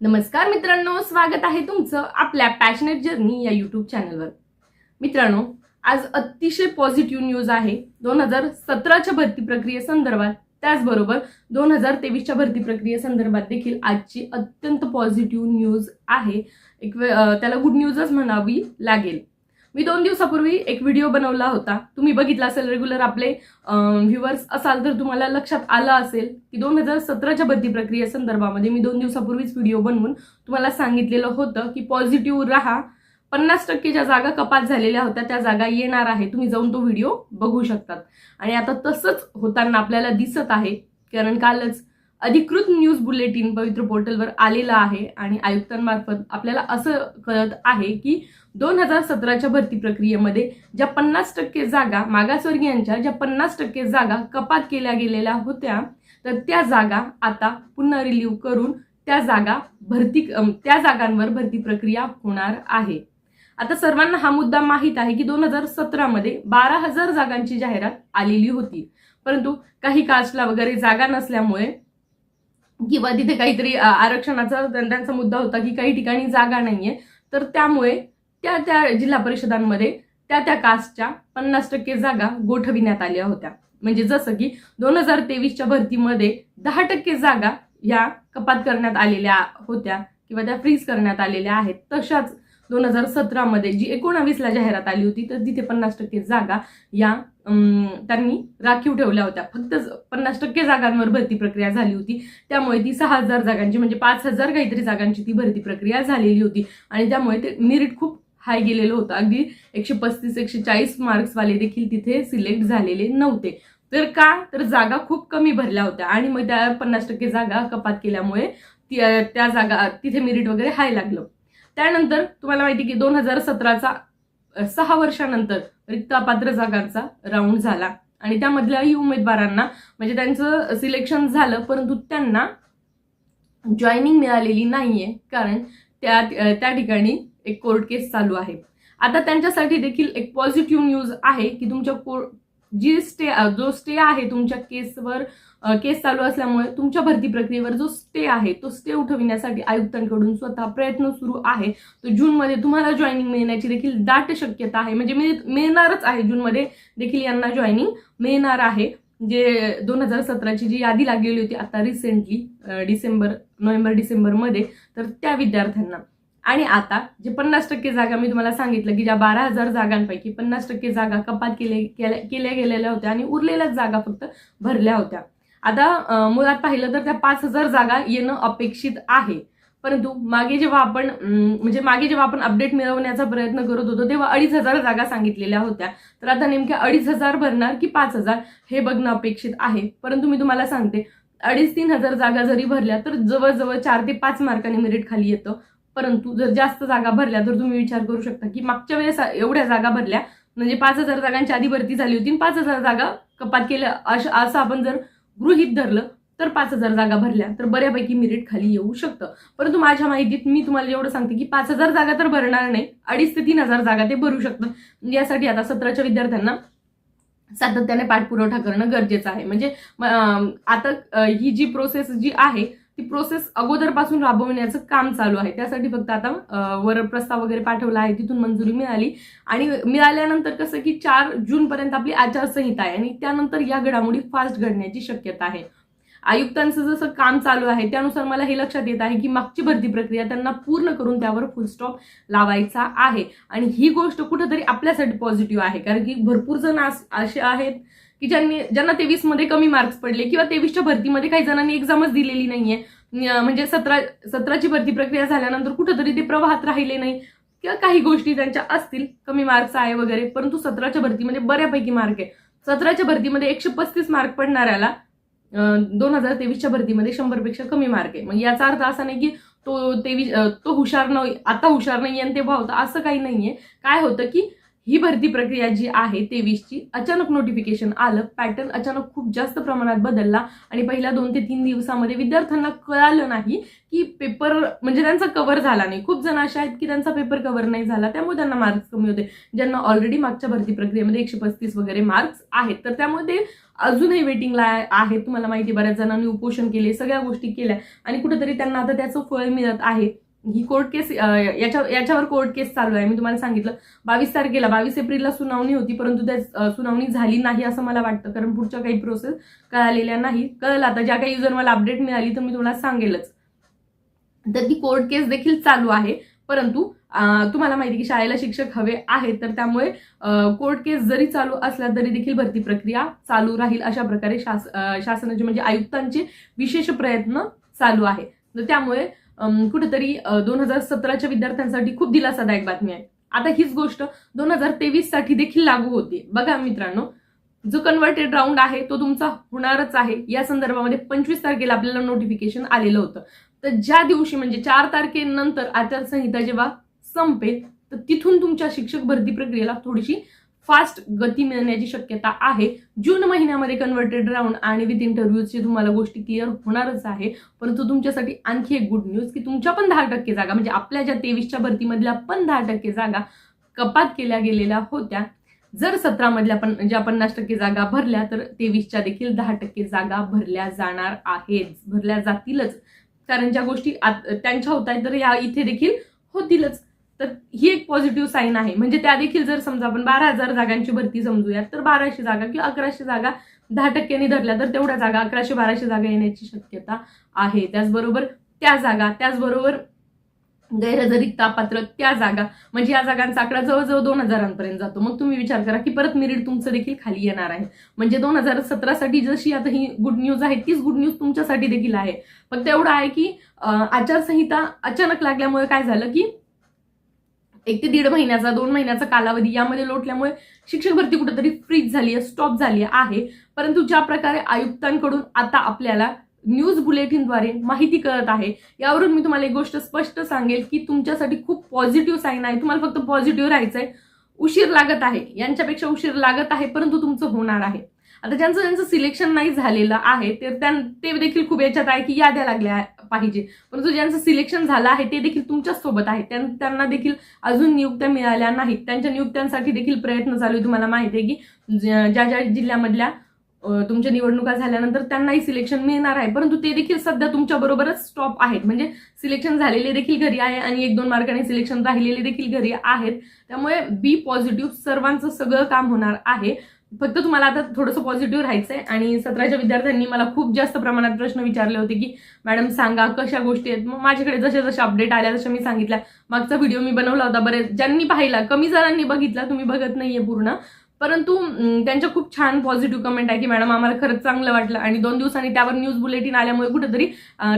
नमस्कार मित्रांनो स्वागत आहे तुमचं आपल्या पॅशनेट जर्नी या युट्यूब चॅनलवर मित्रांनो आज अतिशय पॉझिटिव्ह न्यूज आहे. दोन हजार सतराच्या भरती प्रक्रियेसंदर्भात त्याचबरोबर दोन हजार तेवीसच्या भरती प्रक्रियेसंदर्भात देखील आजची अत्यंत पॉझिटिव्ह न्यूज आहे. एक वे- त्याला गुड न्यूजच म्हणावी लागेल. मी दोन दिवसापूर्वी एक व्हिडिओ बनवला होता. तुम्ही बघितला असेल रेग्युलर आपले व्ह्युअर्स असाल तर तुम्हाला लक्षात आलं असेल की दोन हजार सतराच्या भरती प्रक्रियेसंदर्भामध्ये मी दोन दिवसापूर्वीच व्हिडिओ बनवून तुम्हाला सांगितलेलं होतं की पॉझिटिव्ह राहा. पन्नास टक्के ज्या जागा कपात झालेल्या होत्या त्या जागा येणार आहे. तुम्ही जाऊन तो व्हिडिओ बघू शकतात. आणि आता तसंच होताना आपल्याला दिसत आहे. कारण कालच अधिकृत न्यूज बुलेटिन पवित्र पोर्टलवर आलेलं आहे आणि आयुक्तांमार्फत आपल्याला असं कळत आहे की दोन हजार सतराच्या भरती प्रक्रियेमध्ये ज्या पन्नास टक्के जागा मागासवर्गीयांच्या ज्या पन्नास टक्के जागा कपात केल्या गेलेल्या होत्या तर त्या जागा आता पुन्हा रिलीव्ह करून त्या जागा भरती त्या जागांवर भरती प्रक्रिया होणार आहे. आता सर्वांना हा मुद्दा माहीत आहे की दोन हजार सतरामध्ये बारा हजार जागांची जाहिरात आलेली होती. परंतु काही कास्टला वगैरे जागा नसल्यामुळे किंवा तिथे काहीतरी आरक्षणाचा त्यांचा मुद्दा होता की काही ठिकाणी जागा नाहीये. तर त्यामुळे त्या त्या जिल्हा परिषदांमध्ये त्या त्या कास्टच्या पन्नास टक्के जागा गोठविण्यात आल्या होत्या. म्हणजे जसं की दोन हजार तेवीसच्या भरतीमध्ये दहा टक्के जागा या कपात करण्यात आलेल्या होत्या किंवा त्या फ्रीज करण्यात आलेल्या आहेत. तशाच दोन हजार सतरामध्ये जी एकोणावीसला जाहिरात आली होती तर तिथे पन्नास टक्के जागा या त्यांनी राखीव ठेवल्या होत्या. फक्त पन्नास टक्के जागांवर भरती प्रक्रिया झाली होती. त्यामुळे ती सहा हजार जागांची म्हणजे पाच हजार काहीतरी जागांची ती भरती प्रक्रिया झालेली होती. आणि त्यामुळे ते निरीट खूप हाय गेलेलं होतं. अगदी एकशे पस्तीस एकशे चाळीस मार्क्सवाले देखील तिथे सिलेक्ट झालेले नव्हते. तर का? तर जागा खूप कमी भरल्या होत्या. आणि मग त्या पन्नास टक्के जागा कपात केल्यामुळे त्या जागा तिथे मिरिट वगैरे हाय लागलं. त्यानंतर तुम्हाला माहिती की दोन हजार सतराचा सहा वर्षानंतर रिक्त अपात्र जागांचा राऊंड झाला. आणि त्यामधल्याही उमेदवारांना म्हणजे त्यांचं सिलेक्शन झालं परंतु त्यांना जॉईनिंग मिळालेली नाहीये. कारण त्या त्या ठिकाणी एक कोर्ट केस चालू आहे. आता त्यांच्यासाठी देखील एक पॉझिटिव्ह न्यूज आहे की तुमच्या कोर्ट जी स्टे जो स्टे आहे तुमच्या केसवर केस चालू असल्यामुळे तुमच्या भरती प्रक्रियेवर जो स्टे आहे तो स्टे उठविण्यासाठी आयुक्तांकडून स्वतः प्रयत्न सुरू आहे. तर जूनमध्ये तुम्हाला जॉईनिंग मिळण्याची देखील दाट शक्यता आहे. म्हणजे मिळणारच आहे. जूनमध्ये देखील यांना जॉईनिंग मिळणार आहे. जे दोन हजार सतराची जी यादी लागलेली होती आता रिसेंटली डिसेंबर नोव्हेंबर डिसेंबरमध्ये तर त्या विद्यार्थ्यांना. आणि आता जे पन्नास टक्के जागा मी तुम्हाला सांगितलं की ज्या बारा हजार जागांपैकी पन्नास टक्के जागा कपात केले केल्या केल्या गेलेल्या होत्या आणि उरलेल्याच जागा फक्त भरल्या होत्या. आता मुळात पाहिलं तर त्या पाच हजार जागा येणं अपेक्षित आहे. परंतु मागे जेव्हा आपण म्हणजे मागे जेव्हा आपण अपडेट मिळवण्याचा प्रयत्न करत होतो तेव्हा अडीच हजार जागा सांगितलेल्या होत्या. तर आता नेमक्या अडीच हजार भरणार की पाच हजार हे बघणं अपेक्षित आहे. परंतु मी तुम्हाला सांगते अडीच तीन हजार जागा जरी भरल्या तर जवळजवळ चार ते पाच मार्कांनी मेरिट खाली येतं. परंतु जर जास्त जागा भरल्या तर तुम्ही विचार करू शकता की मागच्या वेळेस एवढ्या जागा भरल्या म्हणजे पाच हजार जागांची आधी भरती झाली होती आणि पाच हजार जागा कपात केल्या. असं असं आपण जर गृहित धरलं तर पाच हजार जागा भरल्या तर बऱ्यापैकी मेरिट खाली येऊ शकतं. परंतु माझ्या माहितीत मी तुम्हाला एवढं सांगते की पाच हजार जागा तर भरणार नाही अडीच ते तीन हजार जागा ते भरू शकतं. म्हणजे यासाठी आता सतराच्या विद्यार्थ्यांना सातत्याने पाठपुरवठा करणं गरजेचं आहे. म्हणजे आता ही जी प्रोसेस जी आहे ती प्रोसेस अगोदरपासून राबवण्याचं काम चालू आहे. त्यासाठी फक्त आता वर प्रस्ताव वगैरे पाठवला आहे. तिथून मंजुरी मिळाली. आणि मिळाल्यानंतर कसं की चार जून पर्यंत आपली आचारसंहिता आहे. आणि त्यानंतर या घडामोडी फास्ट घडण्याची शक्यता आहे. आयुक्तांचं जसं काम चालू आहे त्यानुसार मला हे लक्षात येत आहे की मागची भरती प्रक्रिया त्यांना पूर्ण करून त्यावर फुलस्टॉप लावायचा आहे. आणि ही गोष्ट कुठंतरी आपल्यासाठी पॉझिटिव्ह आहे. कारण की भरपूर जण असे आहेत की ज्यांनी ज्यांना तेवीसमध्ये कमी मार्क्स पडले किंवा तेवीसच्या भरतीमध्ये काही जणांनी एक्झामच दिलेली नाहीये. म्हणजे सतरा सतराची भरती प्रक्रिया झाल्यानंतर कुठंतरी ते प्रवाहात राहिले नाही किंवा काही गोष्टी त्यांच्या असतील कमी मार्क्स आहे वगैरे परंतु सतराच्या भरतीमध्ये बऱ्यापैकी मार्क आहे. सतराच्या भरतीमध्ये एकशे पस्तीस मार्क पडणाऱ्याला दोन हजार तेवीसच्या भरतीमध्ये शंभरपेक्षा कमी मार्क आहे. मग याचा अर्थ असा नाही की तो तेवीस तो हुशार नाही आता हुशार नाही आणि तेव्हा होता असं काही नाहीये. काय होतं की ही भरती प्रक्रिया जी आहे तेवीसची अचानक नोटिफिकेशन आलं पॅटर्न अचानक खूप जास्त प्रमाणात बदलला आणि पहिल्या दोन ते तीन दिवसामध्ये विद्यार्थ्यांना कळालं नाही की पेपर म्हणजे त्यांचा कव्हर झाला नाही. खूप जण असे आहेत की त्यांचा पेपर कव्हर नाही झाला त्यामुळे त्यांना मार्क्स कमी होते. ज्यांना ऑलरेडी मागच्या भरती प्रक्रियेमध्ये एकशे पस्तीस वगैरे मार्क्स आहेत. तर त्यामुळे ते अजूनही वेटिंगला आहेत तुम्हाला माहिती बऱ्याच जणांनी उपोषण केले सगळ्या गोष्टी केल्या आणि कुठेतरी त्यांना आता त्याचं फळ मिळत आहे. ही कोर्ट केस याच्या याच्यावर कोर्ट केस चालू आहे. मी तुम्हाला सांगितलं बावीस तारखेला बावीस एप्रिलला सुनावणी होती परंतु त्या सुनावणी झाली नाही असं मला वाटतं कारण पुढच्या काही प्रोसेस कळालेल्या नाही कळलं आता ज्या काही जर मला अपडेट मिळाली तर मी तुम्हाला सांगेलच. तर ती कोर्ट केस देखील चालू आहे परंतु तुम्हाला माहिती की शाळेला शिक्षक हवे आहेत तर त्यामुळे कोर्ट केस जरी चालू असला तरी देखील भरती प्रक्रिया चालू राहील अशा प्रकारे शास शासनाचे म्हणजे आयुक्तांचे विशेष प्रयत्न चालू आहे. तर त्यामुळे कुठेतरी दोन हजार सतराच्या विद्यार्थ्यांसाठी खूप दिलासादायक बातमी आहे. आता हीच गोष्ट दोन हजार तेवीससाठी देखील लागू होते. बघा मित्रांनो जो कन्व्हर्टेड राऊंड आहे तो तुमचा होणारच आहे. या संदर्भामध्ये पंचवीस तारखेला आपल्याला नोटिफिकेशन आलेलं होतं. तर ज्या दिवशी म्हणजे चार तारखेनंतर आचारसंहिता जेव्हा संपेल तर तिथून तुमच्या शिक्षक भरती प्रक्रियेला थोडीशी फास्ट गती मिळण्याची शक्यता आहे. जून महिन्यामध्ये कन्व्हर्टेड राऊंड आणि विथ इंटरव्ह्यूची तुम्हाला गोष्टी क्लिअर होणारच आहे. परंतु तुमच्यासाठी आणखी एक गुड न्यूज की तुमच्या पण दहा टक्के जागा म्हणजे आपल्या ज्या तेवीसच्या भरतीमधल्या पण दहा टक्के जागा कपात केल्या गेलेल्या होत्या. जर सतरामधल्या पण ज्या पन्नास टक्के जागा भरल्या तर तेवीसच्या देखील दहा टक्के जागा भरल्या जाणार आहेत. भरल्या जातीलच. कारण ज्या गोष्टी त्यांच्या होत आहेत तर या इथे देखील होतीलच. तर ही एक पॉझिटिव्ह साईन आहे. म्हणजे त्या देखील जर समजा आपण बारा हजार जागांची भरती समजूयात तर बाराशे जागा किंवा अकराशे जागा दहा टक्क्यांनी धरल्या तर तेवढ्या जागा अकराशे बाराशे जागा येण्याची शक्यता आहे. त्याचबरोबर त्या जागा त्याचबरोबर गैरहजरिक पात्र त्या जागा म्हणजे या जागांचा आकडा जवळजवळ दोन हजारांपर्यंत जातो. मग तुम्ही विचार करा की परत मेरिट तुमचं देखील खाली येणार आहे. म्हणजे दोन हजार सतरासाठी जशी आता ही गुड न्यूज आहे तीच गुड न्यूज तुमच्यासाठी देखील आहे. फक्त एवढं आहे की आचारसंहिता अचानक लागल्यामुळे काय झालं की एक ते दीड महिन्याचा दोन महिन्याचा कालावधी यामध्ये लोटल्यामुळे शिक्षक भरती कुठेतरी फ्रीज झाली आहे स्टॉप झाली आहे. परंतु ज्या प्रकारे आयुक्तांकडून आता आपल्याला न्यूज बुलेटिनद्वारे माहिती कळत आहे यावरून मी तुम्हाला एक गोष्ट स्पष्ट सांगेल की तुमच्यासाठी खूप पॉझिटिव्ह साईन आहे. तुम्हाला फक्त पॉझिटिव्ह राहायचं आहे उशीर लागत आहे. यांच्यापेक्षा उशीर लागत आहे परंतु तुमचं होणार आहे. आता ज्यांचं ज्यांचं सिलेक्शन नाही झालेलं आहे तर त्यां ते देखील खूप याच्यात आहे की याद्या लागल्या पाहिजे. परंतु ज्यांचं सिलेक्शन झालं आहे ते देखील तुमच्याच सोबत आहे त्यां- त्यांना देखील अजून नियुक्त्या मिळाल्या नाहीत. त्यांच्या नियुक्त्यांसाठी देखील प्रयत्न चालू आहे. तुम्हाला माहिती आहे की ज्या ज्या ज्या जिल्ह्यामधल्या तुमच्या निवडणुका झाल्यानंतर त्यांनाही सिलेक्शन मिळणार आहे. परंतु ते देखील सध्या तुमच्या बरोबरच स्टॉप आहेत. म्हणजे सिलेक्शन झालेले देखील घरी आहे आणि एक दोन मार्काने सिलेक्शन राहिलेले देखील घरी आहेत. त्यामुळे बी पॉझिटिव्ह सर्वांचं सगळं काम होणार आहे. फक्त तुम्हाला आता थोडंसं पॉझिटिव्ह राहायचं आहे आणि सतराच्या विद्यार्थ्यांनी मला खूप जास्त प्रमाणात प्रश्न विचारले होते की मॅडम सांगा कशा गोष्टी आहेत? मग माझ्याकडे जशा जशा अपडेट आल्या तशा मी सांगितल्या. मागचा व्हिडिओ मी बनवला होता. बरेच ज्यांनी पाहिला कमी जणांनी बघितला. तुम्ही बघत नाहीये पूर्ण. परंतु त्यांच्या खूप छान पॉझिटिव्ह कमेंट आहे की मॅडम आम्हाला खरंच चांगलं वाटलं. आणि दोन दिवसांनी त्यावर न्यूज बुलेटिन आल्यामुळे कुठेतरी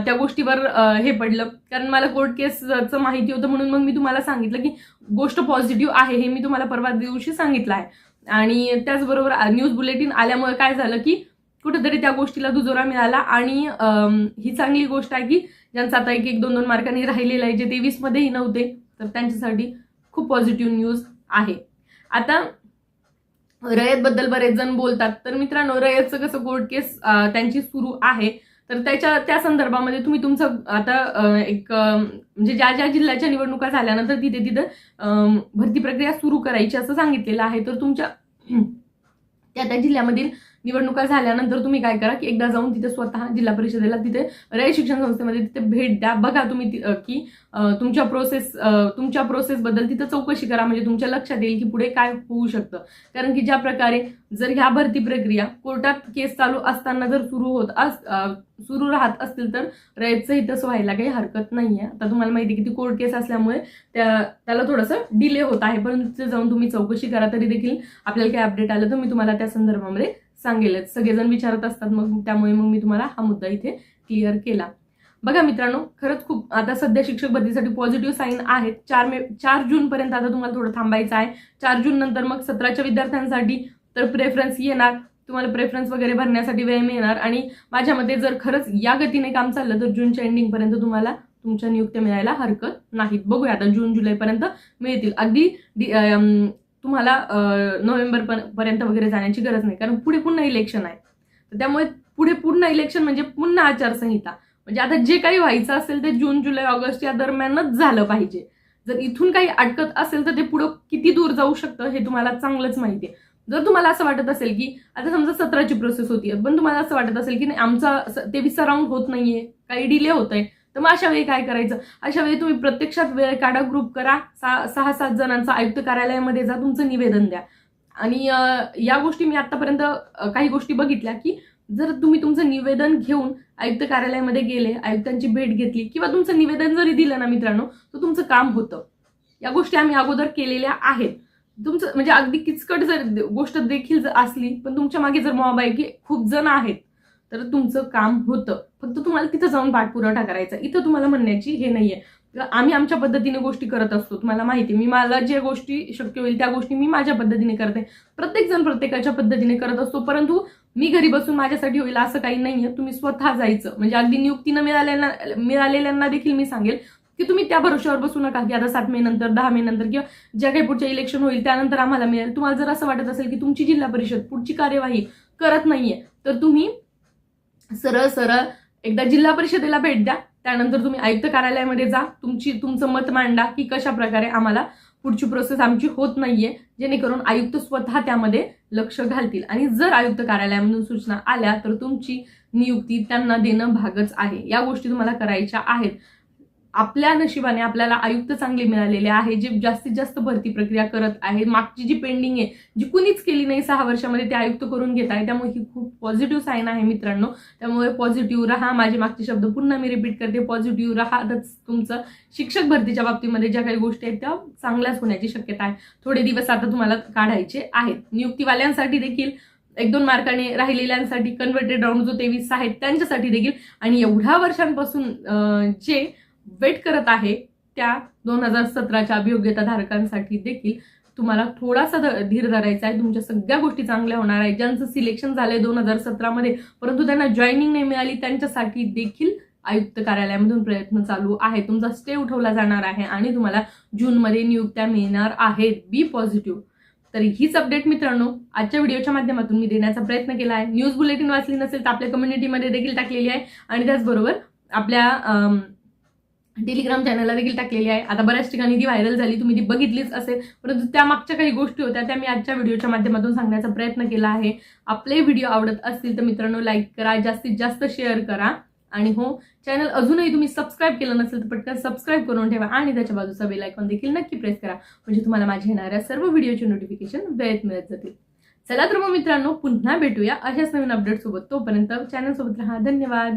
त्या गोष्टीवर हे पडलं. कारण मला कोर्ट केसचं माहिती होतं म्हणून मग मी तुम्हाला सांगितलं की गोष्ट पॉझिटिव्ह आहे हे मी तुम्हाला परवा दिवशी सांगितलं आहे. आणि त्याचबरोबर न्यूज बुलेटिन आल्यामुळे काय झालं की कुठेतरी त्या गोष्टीला दुजोरा मिळाला आणि ही चांगली गोष्ट आहे की ज्यांचं आता एक एक दोन दोन मार्कांनी राहिलेलं आहे जे तेवीसमध्येही नव्हते तर त्यांच्यासाठी खूप पॉझिटिव्ह न्यूज आहे. आता रयतबद्दल बरेच जण बोलतात तर मित्रांनो रयतचं कसं कोर्ट केस त्यांची सुरू आहे. तर त्याच्या त्या संदर्भामध्ये तुम्ही तुमचं आता एक म्हणजे ज्या ज्या जिल्ह्याच्या निवडणुका झाल्यानंतर तिथे तिथं भरती प्रक्रिया सुरू करायची असं सांगितलेलं आहे. तर तुमच्या त्या त्या जिल्ह्यामधील निवडणुका झाल्यानंतर तुम्ही काय करा की एकदा जाऊन तिथे स्वतः जिल्हा परिषदेला तिथे रय शिक्षण संस्थेमध्ये तिथे भेट द्या. बघा तुम्ही की तुमच्या प्रोसेस तुमच्या प्रोसेसबद्दल तिथं चौकशी करा. म्हणजे तुमच्या लक्षात येईल की पुढे काय होऊ शकतं. कारण की ज्या प्रकारे जर ह्या भरती प्रक्रिया कोर्टात केस चालू असताना जर सुरू होत अस सुरू राहत असतील तर रयतचं तसं व्हायला काही हरकत नाहीये. आता तुम्हाला माहिती आहे की ती कोर्ट केस असल्यामुळे त्या त्याला थोडंसं डिले होत आहे. परंतु तिथे जाऊन तुम्ही चौकशी करा. तरी देखील आपल्याला काही अपडेट आलं तर मी तुम्हाला त्या संदर्भामध्ये सांगेलच. सगळेजण विचारत असतात मग त्यामुळे मग मी तुम्हाला हा मुद्दा इथे क्लिअर केला. बघा मित्रांनो खरंच खूप आता सध्या शिक्षक भरतीसाठी पॉझिटिव्ह साईन आहेत. चार मे चार जूनपर्यंत आता तुम्हाला थोडं थांबायचं आहे. चार जून नंतर मग सतराच्या विद्यार्थ्यांसाठी तर प्रेफरन्स येणार. तुम्हाला प्रेफरन्स वगैरे भरण्यासाठी वेळ मिळणार. आणि माझ्या मते जर खरंच या गतीने काम चाललं तर जूनच्या एंडिंग पर्यंत तुम्हाला तुमच्या नियुक्त्या मिळायला हरकत नाहीत. बघूया आता जून जुलैपर्यंत मिळतील. अगदी तुम्हाला नोव्हेंबर पर्यंत वगैरे जाण्याची गरज नाही. कारण पुढे पुन्हा इलेक्शन आहे तर त्यामुळे पुढे पुन्हा इलेक्शन म्हणजे पुन्हा आचारसंहिता. म्हणजे आता जे काही व्हायचं असेल ते जून जुलै ऑगस्ट या दरम्यानच झालं पाहिजे. जर इथून काही अटकत असेल तर ते पुढं किती दूर जाऊ शकतं हे तुम्हाला चांगलंच माहिती आहे. जर तुम्हाला असं वाटत असेल की आता समजा सतराची प्रोसेस होती पण तुम्हाला असं वाटत असेल की नाही आमचा तेवीसचा राऊंड होत नाहीये काही डिले होत आहे तर मग अशा वेळी काय करायचं? अशा वेळी तुम्ही प्रत्यक्षात वेळ काढा ग्रुप करा. सहा सहा सात जणांचं आयुक्त कार्यालयामध्ये जा तुमचं निवेदन द्या. आणि या गोष्टी मी आत्तापर्यंत काही गोष्टी बघितल्या की जर तुम्ही तुमचं निवेदन घेऊन आयुक्त कार्यालयामध्ये गेले आयुक्तांची भेट घेतली किंवा तुमचं निवेदन जरी दिलं ना मित्रांनो तर तुमचं काम होतं. या गोष्टी आम्ही अगोदर केलेल्या आहेत. तुमचं म्हणजे अगदी किचकट जर गोष्ट देखील जर असली पण तुमच्या मागे जर मॉब खूप जण आहेत तर तुमचं काम होतं. फक्त तुम्हाला तिथं जाऊन पाठपुरवठा करायचा इथं तुम्हाला म्हणण्याची हे नाहीये. आहे आम्ही आमच्या पद्धतीने गोष्टी करत असतो. तुम्हाला माहिती मी मला ज्या गोष्टी शक्य होईल त्या गोष्टी मी माझ्या पद्धतीने करते. प्रत्येक जण प्रत्येकाच्या पद्धतीने करत असतो. परंतु मी घरी बसून माझ्यासाठी होईल असं काही नाही आहे तुम्ही स्वतः जायचं. म्हणजे अगदी नियुक्तीनं मिळालेल्या मिळालेल्यांना देखील मी सांगेल की तुम्ही त्या भरोश्यावर बसू नका की आता सात मे नंतर दहा मे नंतर किंवा ज्या काही पुढच्या इलेक्शन होईल त्यानंतर आम्हाला मिळेल. तुम्हाला जर असं वाटत असेल की तुमची जिल्हा परिषद पुढची कार्यवाही करत नाहीये तर तुम्ही सरळ सरळ एकदा जिल्हा परिषदेला भेट द्या. त्यानंतर तुम्ही आयुक्त कार्यालयामध्ये जा. तुमची तुमचं मत मांडा की कशा प्रकारे आम्हाला पुढची प्रोसेस आमची होत नाहीये जेणेकरून आयुक्त स्वतः त्यामध्ये लक्ष घालतील. आणि जर आयुक्त कार्यालयामधून सूचना आल्या तर तुमची नियुक्ती त्यांना देणं भागच आहे. या गोष्टी तुम्हाला करायच्या आहेत. आपल्या नशिबाने आपल्याला आयुक्त चांगले मिळालेले आहे जे जास्तीत जास्त भरती प्रक्रिया करत आहे. मागची जी पेंडिंग आहे जी कुणीच केली नाही सहा वर्षामध्ये ते आयुक्त करून घेत आहे. त्यामुळे ही खूप पॉझिटिव्ह साईन आहे मित्रांनो. त्यामुळे पॉझिटिव्ह राहा. माझे मागचे शब्द पुन्हा मी रिपीट करते. पॉझिटिव्ह राहातच तुमचं शिक्षक भरतीच्या बाबतीमध्ये ज्या काही गोष्टी आहेत त्या चांगल्याच होण्याची शक्यता आहे. थोडे दिवस आता तुम्हाला काढायचे आहेत. नियुक्तीवाल्यांसाठी देखील एक दोन मार्काने राहिलेल्यांसाठी कन्व्हर्टेड राऊंड जो तेवीस आहेत त्यांच्यासाठी देखील. आणि एवढ्या वर्षांपासून जे वेट करत आहे त्या दोन हजार सतराच्या अभियोग्यता धारकांसाठी देखील तुम्हाला थोडासा धीर धरायचा आहे. तुमच्या सगळ्या गोष्टी चांगल्या होणार आहे ज्यांचं सिलेक्शन झालंय दोन हजार सतरामध्ये परंतु त्यांना जॉईनिंग नाही मिळाली त्यांच्यासाठी देखील आयुक्त कार्यालयामधून प्रयत्न चालू आहे. तुमचा स्टे उठवला जाणार आहे आणि तुम्हाला जूनमध्ये नियुक्त्या मिळणार आहेत. बी पॉझिटिव्ह तर हीच अपडेट मित्रांनो आजच्या व्हिडिओच्या माध्यमातून मी देण्याचा प्रयत्न केला आहे. न्यूज बुलेटिन वाचली नसेल तर आपल्या कम्युनिटीमध्ये देखील टाकलेली आहे. आणि त्याचबरोबर आपल्या टेलिग्राम चॅनलला देखील टाकलेली आहे. आता बऱ्याच ठिकाणी ती व्हायरल झाली तुम्ही ती बघितलीच असेल. परंतु त्या मागच्या काही गोष्टी होत्या त्या मी आजच्या व्हिडिओच्या माध्यमातून सांगण्याचा प्रयत्न केला आहे. आपले व्हिडिओ आवडत असतील तर मित्रांनो लाईक करा जास्तीत जास्त शेअर करा. आणि हो चॅनल अजूनही तुम्ही सबस्क्राईब केलं नसेल तर पटकन सबस्क्राईब करून ठेवा आणि त्याच्या बाजूचा बेल आयकॉन देखील नक्की प्रेस करा. म्हणजे तुम्हाला माझ्या येणाऱ्या सर्व व्हिडिओचे नोटिफिकेशन वेळेत मिळत जातील. चला तर मग मित्रांनो पुन्हा भेटूया अशाच नवीन अपडेट सोबत. तोपर्यंत चॅनल सोबत राहा. धन्यवाद.